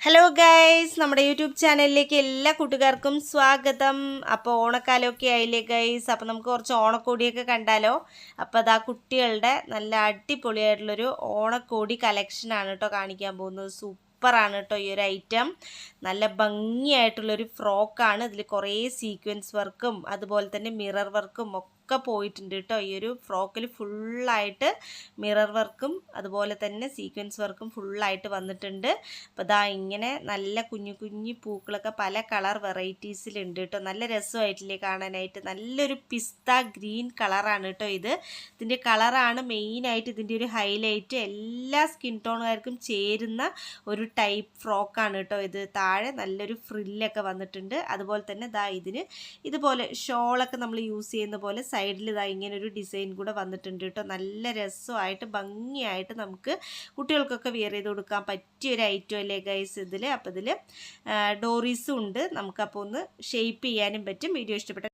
Hello guys നമ്മുടെ YouTube ചാനലിലേക്ക് എല്ലാ കൂട്ടുകാർക്കും സ്വാഗതം. അപ്പോൾ ഓണക്കാലമൊക്കെ ആയില്ലേ ഗൈസ് അപ്പോൾ നമുക്ക് കുറച്ച് ഓണക്കോടിയൊക്കെ കണ്ടാലോ? അപ്പോൾ അതാ കുട്ടികളുടെ നല്ല അടിപൊളിയായിട്ടുള്ളൊരു ഓണക്കോടി കളക്ഷനാണ് കേട്ടോ കാണിക്കാൻ പോകുന്നത്. സൂപ്പറാണ് കേട്ടോ ഈ ഒരു ഐറ്റം നല്ല ഭംഗിയായിട്ടുള്ളൊരു ഫ്രോക്കാണ് ഇതിൽ കുറേ സീക്വൻസ് വർക്കും അതുപോലെ തന്നെ മിറർ വർക്കും ഒക്കെ പോയിട്ടുണ്ട് കേട്ടോ. ഈ ഒരു ഫ്രോക്കിൽ ഫുള്ളായിട്ട് മിറർ വർക്കും അതുപോലെ തന്നെ സീക്വൻസ് വർക്കും ഫുള്ളായിട്ട് വന്നിട്ടുണ്ട്. അപ്പോൾ ഇതാ ഇങ്ങനെ നല്ല കുഞ്ഞു കുഞ്ഞു പൂക്കളൊക്കെ പല കളർ വെറൈറ്റീസിലുണ്ട് കേട്ടോ. നല്ല രസമായിട്ടില്ലേ കാണാനായിട്ട്. നല്ലൊരു പിസ്ത ഗ്രീൻ കളറാണ് കേട്ടോ ഇത്. ഇതിന്റെ കളറാണ് മെയിനായിട്ട് ഇതിന്റെ ഒരു ഹൈലൈറ്റ്. എല്ലാ സ്കിൻ ടോണുകാർക്കും ചേരുന്ന ഒരു ടൈപ്പ് ഫ്രോക്കാണ് കേട്ടോ ഇത്. താഴെ നല്ലൊരു ഫ്രില്ലൊക്കെ വന്നിട്ടുണ്ട്. അതുപോലെ തന്നെ ദാ ഇതിന് ഇതുപോലെ ഷോളൊക്കെ നമ്മൾ യൂസ് ചെയ്യുന്ന പോലെ സൈഡിൽ ഇതാ ഇങ്ങനെ ഒരു ഡിസൈൻ കൂടെ വന്നിട്ടുണ്ട് കേട്ടോ. നല്ല രസമായിട്ട് ഭംഗിയായിട്ട് നമുക്ക് കുട്ടികൾക്കൊക്കെ വിയർ ചെയ്ത് കൊടുക്കാൻ പറ്റിയ ഒരു ഐറ്റം അല്ലേ ഗൈസ് ഇതിൽ അപ്പോൾ ഇതിൽ ഡോറീസും ഉണ്ട്. നമുക്കപ്പോൾ ഒന്ന് ഷെയ്പ്പ് ചെയ്യാനും പറ്റും. വീഡിയോ ഇഷ്ടപ്പെട്ട